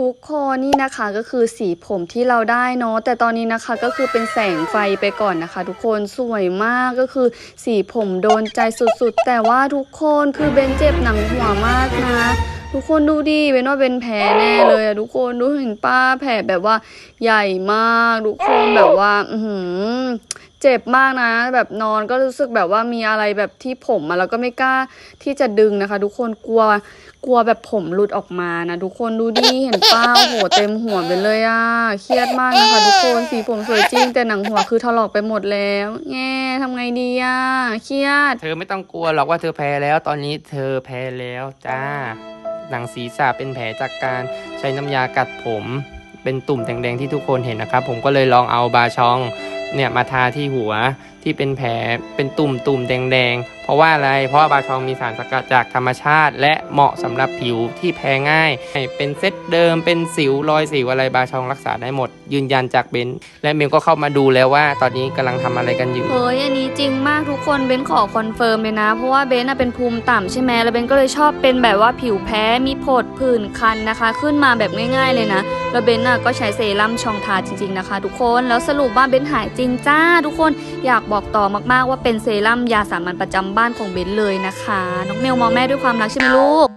ทุกคนนี่นะคะก็คือสีผมที่เราได้เนาะแต่ตอนนี้นะคะก็คือเป็นแสงไฟไปก่อนนะคะ ทุกคนสวยมากก็คือสีผมโดนใจสุดๆ แต่ว่าทุกคนคือเบนเจ็บหนังหัวมากนะ ทุกคนดูดิเบนว่าเป็นแผลแน่เลยอะทุกคนดูเห็นป้าแผลแบบว่าใหญ่มากทุกคนแบบว่า อืเจ็บมากนะ แบบนอนก็รู้สึกแบบว่ามีอะไรแบบที่ผมอะแล้วก็ไม่กล้าที่จะดึงนะคะ ทุกคนกลัวกลัวแบบผมหลุดออกมานะทุกคนดูดิเห็นป้าโอ้โหเต็มหัวไปเลยอะเครียดมากนะคะ ทุกคนสีผมสวยจริง แต่หนังหัวคือถลอกไปหมดแล้วแง่ทำไงดีอะเครียด เธอไม่ต้องกลัวหรอกว่าเธอแพ้แล้ว ตอนนี้เธอแพ้แล้วจ้า หนังศีรษะเป็นแผลจากการใช้น้ำยากัดผม เป็นตุ่มแดงๆที่ทุกคนเห็นนะครับ ผมก็เลยลองเอาบาชองเนี่ยมาทาที่หัว ที่เป็นแผลเป็นตุ่มตุ่มๆแดงๆ เพราะว่าอะไร เพราะบาชองมีสารสกัดจากธรรมชาติ และเหมาะสำหรับผิวที่แพ้ง่าย เป็นเซตเดิมเป็นสิวรอยสิวอะไรบาชองรักษาได้หมด ยืนยันจากเบนซ์และเบนก็เข้ามาดูแล้วว่า ตอนนี้กำลังทำอะไรกันอยู่เฮ้ยอันนี้จริงมากทุกคนเบนขอคอนเฟิร์มเลยนะ เพราะว่าเบนเป็นภูมิต่ำใช่ไหมแล้วเบนก็เลยชอบเป็นแบบว่าผิวแพ้มีผดผื่นคันนะคะ ขึ้นมาแบบง่าย ๆเลยนะแล้วเบนก็ใช้เซรั่มชองทาจริง ๆนะคะ ทุกคนแล้วสรุปว่าเบนหายจริงจ้าทุกคนอยากบอกต่อมากๆว่าเป็นเซรั่มยาสามัญประจำบ้านของเบนเลยนะคะ น้องเมลมองแม่ด้วยความรักใช่ไหมลูก